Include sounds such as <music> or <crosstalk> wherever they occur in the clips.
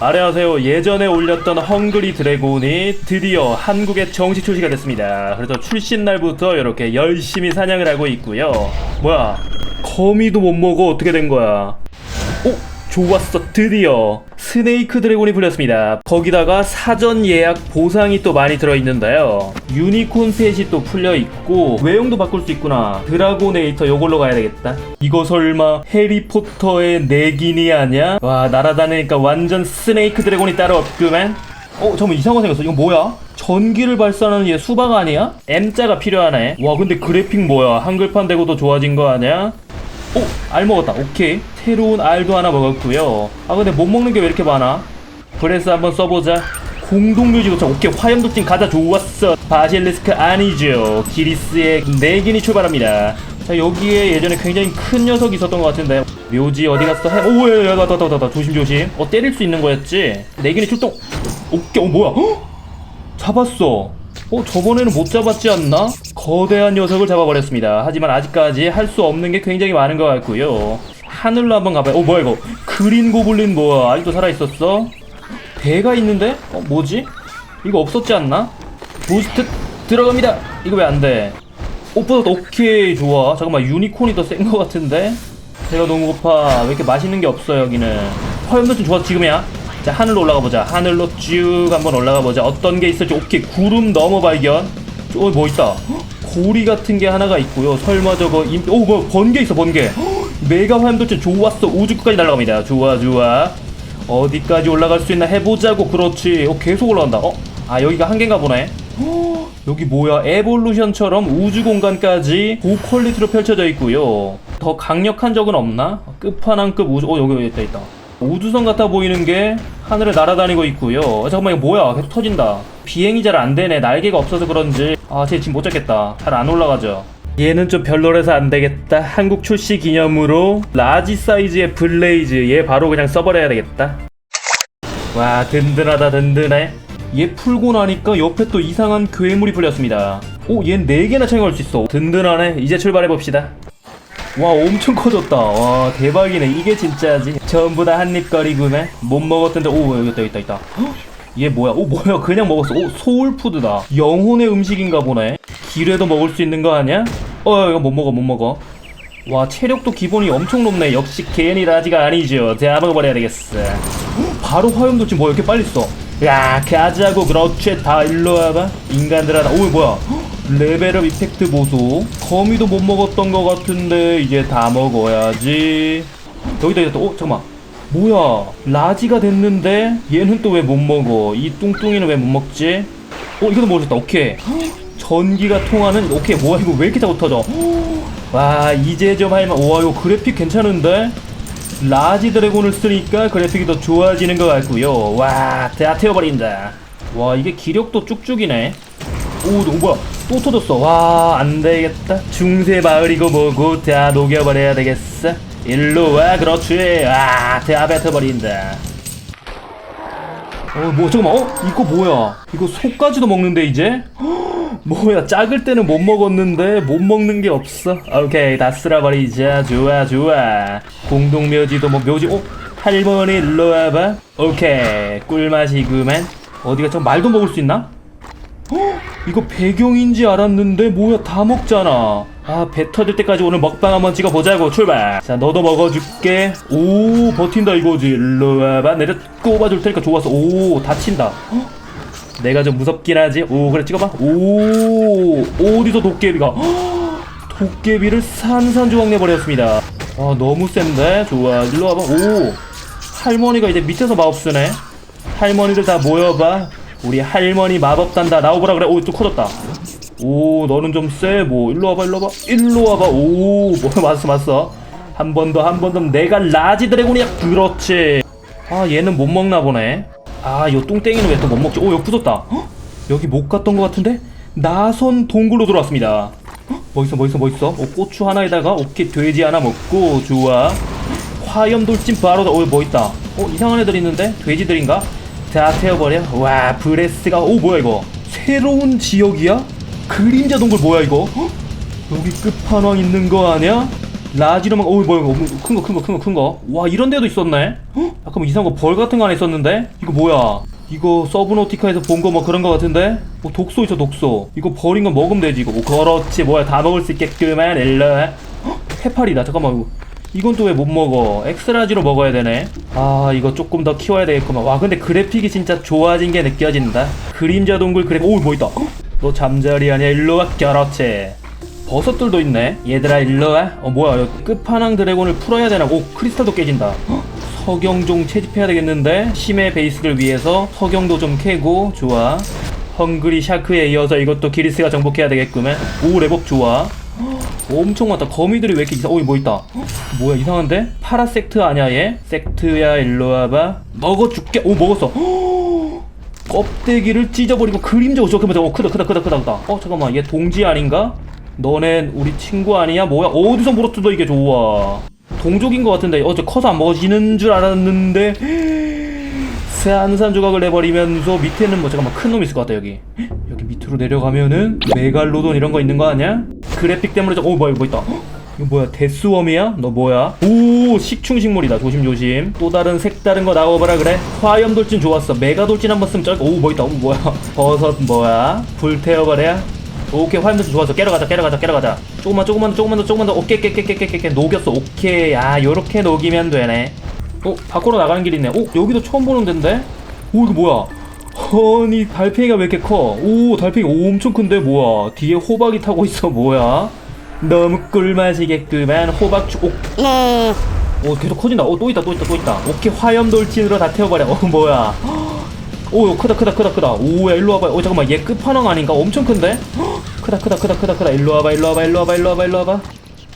안녕하세요. 예전에 올렸던 헝그리 드래곤이 드디어 한국에 정식 출시가 됐습니다. 그래서 출신 날부터 이렇게 열심히 사냥을 하고 있고요. 뭐야? 거미도 못 먹어. 어떻게 된 거야? 오! 좋았어. 드디어 스네이크 드래곤이 풀렸습니다. 거기다가 사전 예약 보상이 또 많이 들어있는데요. 유니콘 펫이 또 풀려있고 외형도 바꿀 수 있구나. 드라고네이터 요걸로 가야 되겠다. 이거 설마 해리포터의 내긴이 아냐? 와 날아다니니까 완전 스네이크 드래곤이 따로 없구만. 어 잠깐만 이상한 거 생겼어. 이거 뭐야? 전기를 발산하는 얘 수박 아니야? M자가 필요하네. 와 근데 그래픽 뭐야? 한글판 되고 더 좋아진 거 아니야? 오! 알 먹었다. 오케이. 새로운 알도 하나 먹었고요. 아 근데 못 먹는 게 왜 이렇게 많아? 브레스 한번 써보자. 공동 묘지 도착. 오케이. 화염도찐 가자. 좋았어. 바실리스크 아니죠. 기리스의 내긴이 출발합니다. 자 여기에 예전에 굉장히 큰 녀석이 있었던 것 같은데 묘지 어디 갔어? 해... 오야 야, 왔다 왔다 왔다 조심 조심. 어 때릴 수 있는 거였지? 내긴이 출동. 오케이. 어 뭐야? 헉! 잡았어. 어, 저번에는 못 잡았지 않나? 거대한 녀석을 잡아버렸습니다. 하지만 아직까지 할 수 없는 게 굉장히 많은 것 같고요. 하늘로 한번 가봐요. 어, 뭐야 이거? 그린 고블린 뭐야? 아직도 살아있었어? 배가 있는데? 어, 뭐지? 이거 없었지 않나? 부스트 들어갑니다. 이거 왜 안 돼? 오빠 오케이 좋아. 잠깐만 유니콘이 더 센 것 같은데? 배가 너무 고파. 왜 이렇게 맛있는 게 없어 여기는? 화염도 좀 좋아 지금이야. 자 하늘로 올라가 보자. 하늘로 쭉 한번 올라가 보자. 어떤 게 있을지 오케이 구름 넘어 발견. 어뭐 있다. 헉, 고리 같은 게 하나가 있고요. 설마 저거 임... 오뭐 번개 있어 번개. 헉, 메가 화염도체 좋았어. 우주까지 날아갑니다. 좋아 좋아. 어디까지 올라갈 수 있나 해보자고. 그렇지. 어 계속 올라간다. 어? 아 여기가 한계인가 보네. 헉, 여기 뭐야 에볼루션처럼 우주 공간까지 고퀄리티로 펼쳐져 있고요 더 강력한 적은 없나? 끝판왕급 우주 어 여기 여기 있다 있다 우주선 같아 보이는 게 하늘에 날아다니고 있고요. 어, 잠깐만 이거 뭐야? 계속 터진다. 비행이 잘 안되네. 날개가 없어서 그런지. 아쟤 지금 못 잡겠다. 잘 안 올라가죠. 얘는 좀 별로라서 안 되겠다. 한국 출시 기념으로 라지 사이즈의 블레이즈 얘 바로 그냥 써버려야 되겠다. 와 든든하다 든든해. 얘 풀고 나니까 옆에 또 이상한 괴물이 풀렸습니다. 오얜 4개나 챙겨갈 수 있어. 든든하네. 이제 출발해봅시다 와 엄청 커졌다. 와 대박이네. 이게 진짜지? 전부 다 한입거리구만 못 먹었던데 오 여기 있다 여기 있다 있다. 헉, 얘 뭐야? 오 뭐야? 그냥 먹었어. 오 소울푸드다. 영혼의 음식인가 보네. 길에도 먹을 수 있는 거 아니야? 어 이거 못 먹어 못 먹어. 와 체력도 기본이 엄청 높네. 역시 괜히 라지가 아니죠. 다 먹어버려야 되겠어. 바로 화염도 지금 뭐 이렇게 빨리 써. 야, 가자고 그렇지. 다 일로 와봐. 인간들아. 오, 뭐야? 레벨업 이펙트 보소. 거미도 못 먹었던 것 같은데 이제 다 먹어야지. 여기다 여기다. 어, 잠깐만. 뭐야? 라지가 됐는데 얘는 또 왜 못 먹어? 이 뚱뚱이는 왜 못 먹지? 어, 이것도 먹었다. 오케이. 전기가 통하는 오케이. 뭐야 이거 왜 이렇게 자꾸 터져? 와, 이제 좀 할만. 와, 이거 그래픽 괜찮은데? 라지 드래곤을 쓰니까 그래픽이 더 좋아지는 것 같고요. 와, 다 태워버린다. 와, 이게 기력도 쭉쭉이네. 오, 너 뭐야? 또 터졌어. 와, 안 되겠다. 중세 마을이고 뭐고 다 녹여버려야 되겠어. 일로 와, 그렇지. 와, 다 뱉어버린다. 어, 뭐, 잠깐만, 어? 이거 뭐야? 이거 속까지도 먹는데, 이제? 헉, <gasps> 뭐야, 작을 때는 못 먹었는데, 못 먹는 게 없어. 오케이, 다 쓸어버리자. 좋아, 좋아. 공동묘지도 뭐, 묘지, 어? 할머니, 일로 와봐. 오케이, 꿀맛이구만. 어디가 저 말도 먹을 수 있나? 헉, 이거 배경인지 알았는데, 뭐야, 다 먹잖아. 아, 배 터질 때까지 오늘 먹방 한번 찍어보자고, 출발. 자, 너도 먹어줄게. 오, 버틴다 이거지. 일로 와봐. 내가 꼽아줄 테니까 좋았어. 오, 다친다. 헉, 내가 좀 무섭긴 하지. 오, 그래, 찍어봐. 오, 어디서 도깨비가. 헉, 도깨비를 산산조각 내버렸습니다. 아, 너무 센데? 좋아. 일로 와봐. 오, 할머니가 이제 밑에서 마법 쓰네. 할머니들 다 모여봐. 우리 할머니 마법 단다 나오보라 그래. 오, 또 커졌다. 오, 너는 좀 쎄. 뭐, 일로 와봐, 일로 와봐. 일로 와봐. 오, 뭐, <laughs> 맞았어, 맞았어. 한 번 더, 한 번 더. 내가 라지 드래곤이야. 그렇지. 아, 얘는 못 먹나 보네. 아, 요 뚱땡이는 왜 또 못 먹지? 오, 여기 부쉈다. 헉? 여기 못 갔던 것 같은데? 나선 동굴로 들어왔습니다. 헉? 뭐 있어, 뭐 있어, 뭐 있어? 오, 고추 하나에다가, 오케이, 돼지 하나 먹고, 좋아. 화염 돌진 바로, 다- 어, 뭐 있다. 어, 이상한 애들 있는데? 돼지들인가? 다 태워버려. 와, 브레스가, 오, 뭐야, 이거? 새로운 지역이야? 그림자 동굴 뭐야, 이거? 헉? 여기 끝판왕 있는 거 아니야? 라지로만 어이 뭐야 이거 큰거 큰 거 큰 거 큰 거 와 이런 데도 있었네 헉? 아까 뭐 이상한 거 벌 같은 거 안에 있었는데 이거 뭐야 이거 서브노티카에서 본 거 뭐 그런 거 같은데 뭐 독소 있어 독소 이거 버린 거 먹으면 되지 이거 오, 그렇지 뭐야 다 먹을 수 있게끔만 와 헉? 해파리다 잠깐만 이거 이건 또 왜 못 먹어 엑스라지로 먹어야 되네 아 이거 조금 더 키워야 되겠구만 와 근데 그래픽이 진짜 좋아진 게 느껴진다 그림자 동굴 그래픽 오뭐 있다 헉? 너 잠자리 아니야 일로 와 그렇지 버섯들도 있네. 얘들아 일로 와. 어 뭐야? 여기 끝판왕 드래곤을 풀어야 되나? 오 크리스탈도 깨진다. 헉, 석영종 채집해야 되겠는데 심해 베이스를 위해서 석영도 좀 캐고 좋아. 헝그리 샤크에 이어서 이것도 기리스가 정복해야 되겠구만. 오 랩업 좋아. 헉, 엄청 많다. 거미들이 왜 이렇게 이상? 어이 뭐 있다. 헉, 뭐야 이상한데? 파라섹트 아니야 얘? 섹트야 일로 와봐. 먹어 줄게. 오 먹었어. 헉, 껍데기를 찢어버리고 그림자 오죠. 그러면 어 크다 크다 크다 크다. 어 잠깐만 얘 동지 아닌가? 너넨 우리 친구 아니야? 뭐야? 어디서 물어뜯어 이게 좋아. 동족인 것 같은데 어제 커서 안 먹어지는 줄 알았는데 <gasps> 산산 조각을 내버리면서 밑에는 뭐 잠깐만 큰 놈 있을 것 같다 여기 여기 밑으로 내려가면은 메갈로돈 이런 거 있는 거 아니야? 그래픽 때문에 좀, 어 뭐야 뭐 있다. 헉, 이거 뭐야 데스웜이야? 너 뭐야? 오 식충식물이다. 조심조심. 또 다른 색다른 거 나와봐라 그래. 화염돌진 좋았어. 메가돌진 한번 쓰면 쩔. 오뭐 있다. 오 뭐야. <laughs> 버섯 뭐야? 불태워버려. 오케이 화염돌진 좋았어. 깨러 가자 깨러 가자 깨러 가자. 조금만 조금만 더 조금만 더 조금만 더. 오케이 깨깨깨깨깨 녹였어. 오케이. 아 요렇게 녹이면 되네. 어 밖으로 나가는 길 있네. 오 여기도 처음 보는 데인데? 오 이거 뭐야 아니 달팽이가 왜 이렇게 커? 오 달팽이 엄청 큰데 뭐야? 뒤에 호박이 타고 있어 뭐야? 너무 꿀맛이겠구만 호박 주... 오, 오 계속 커진다. 오또 있다 또 있다 또 있다. 오케이 화염 돌진으로 다 태워버려. 어 뭐야? 오 크다 크다 크다 크다. 오야 일로 와봐. 오 잠깐만 얘 끝판왕 아닌가? 엄청 큰데? 헉, 크다 크다 크다 크다 크다. 일로 와봐 일로 와봐 일로 와봐 일로 와봐 일로 와봐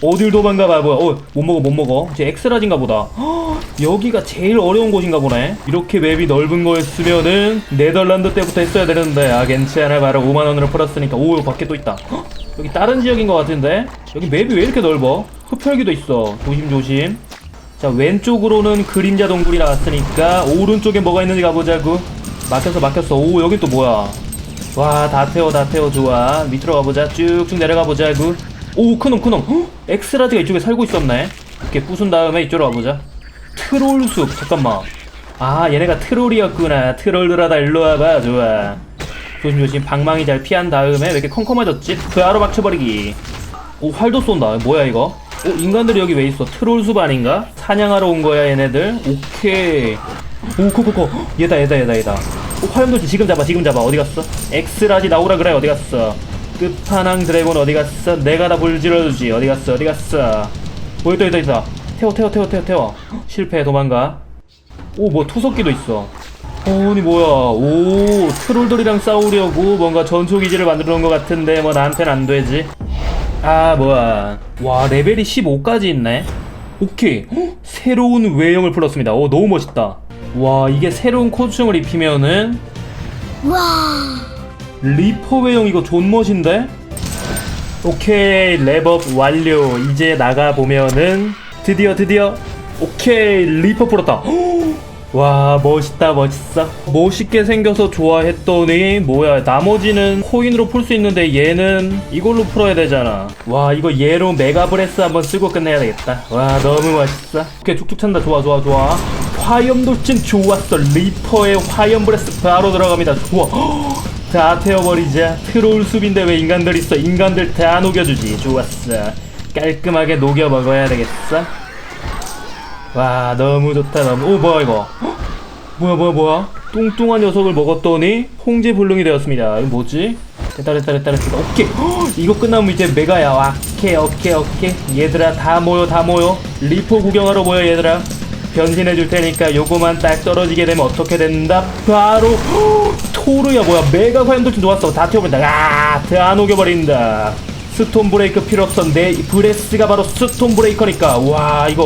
어딜 도망가 봐 뭐야 어 못 먹어 못 먹어. 쟤 엑스라진가 보다. 헉, <gasps> 여기가 제일 어려운 곳인가 보네. 이렇게 맵이 넓은 거였으면은 네덜란드 때부터 했어야 되는데 아 괜찮아. 바로 5만원으로 풀었으니까. 오 밖에 또 있다. 헉, <gasps> 여기 다른 지역인 것 같은데? 여기 맵이 왜 이렇게 넓어? 흡혈기도 있어. 조심조심. 자 왼쪽으로는 그림자 동굴이 나왔으니까 오른쪽에 뭐가 있는지 가보자고 막혔어 막혔어. 오 여기 또 뭐야? 와 다 태워 다 태워. 좋아. 밑으로 가보자. 쭉쭉 내려가 보자고 오 큰놈 큰놈. 헉, 엑스라지가 이쪽에 살고 있었네. 이렇게 부순 다음에 이쪽으로 가보자. 트롤숲 잠깐만. 아 얘네가 트롤이었구나. 트롤들아 다 일로 와봐. 좋아. 조심조심. 방망이 잘 피한 다음에 왜 이렇게 컴컴해졌지? 그 아로 막쳐버리기. 오 활도 쏜다. 뭐야 이거? 오 인간들이 여기 왜 있어? 트롤숲 아닌가? 사냥하러 온 거야 얘네들? 오케이. 오 코코코. 얘다 얘다 얘다 얘다. 오 화염도지 지금 잡아 지금 잡아. 어디 갔어? 엑스라지 나오라 그래. 어디 갔어 끝판왕 드래곤 어디 갔어? 내가 다 불질러주지. 어디 갔어? 어디 갔어? 오 있다 있다 있다. 태워 태워 태워 태워 태워. 실패 도망가. 오 뭐 투석기도 있어. 아니 뭐야. 오 트롤들이랑 싸우려고 뭔가 전초기지를 만들어 놓은 것 같은데 뭐 나한텐 안 되지. 아 뭐야. 와 레벨이 15까지 있네. 오케이. 헉, 새로운 외형을 풀었습니다. 오 너무 멋있다. 와 이게 새로운 코스튬을 입히면은 리퍼 외형 이거 존멋인데? 오케이 랩업 완료. 이제 나가보면은 드디어 드디어. 오케이 리퍼 풀었다. <gasps> 와 멋있다 멋있어. 멋있게 생겨서 좋아했더니 뭐야 나머지는 코인으로 풀 수 있는데 얘는 이걸로 풀어야 되잖아. 와 이거 얘로 메가브레스 한번 쓰고 끝내야 되겠다. 와 너무 멋있어. 오케이 쭉쭉 찬다. 좋아 좋아 좋아. 화염 돌진 좋았어. 리퍼의 화염 브레스 바로 들어갑니다. 좋아 <gasps> 다 태워버리자. 트롤 숲인데 왜 인간들 있어? 인간들 다 녹여주지. 좋았어. 깔끔하게 녹여 먹어야 되겠어. 와 너무 좋다 너무. 오 뭐야 이거? 헉, 뭐야 뭐야 뭐야? 뚱뚱한 녀석을 먹었더니 홍제 불능이 되었습니다. 이거 뭐지? 됐다 됐다 됐다 됐다. 오케이. 헉, 이거 끝나면 이제 메가야. 와, 오케이 오케이 오케이. 얘들아 다 모여 다 모여. 리포 구경하러 모여 얘들아 변신해 줄 테니까 요거만 딱 떨어지게 되면 어떻게 된다? 바로 헉, 토르야 뭐야. 메가 화염돌진 좋았어. 다 태워버린다. 아다 녹여버린다. 스톤 브레이크 필요 없어 내 브레스가 바로 스톤 브레이커니까. 와 이거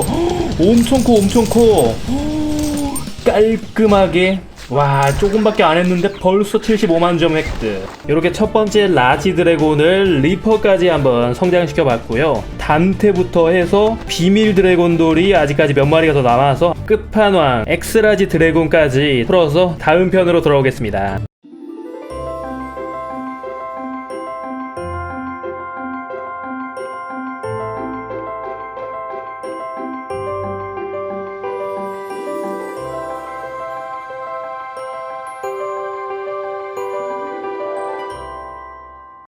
엄청 커 엄청 커. 깔끔하게 와 조금밖에 안 했는데 벌써 75만 점 획득. 이렇게 첫 번째 라지 드래곤을 리퍼까지 한번 성장시켜 봤고요. 단테부터 해서 비밀 드래곤돌이 아직까지 몇 마리가 더 남아서 끝판왕 엑스라지 드래곤까지 풀어서 다음 편으로 돌아오겠습니다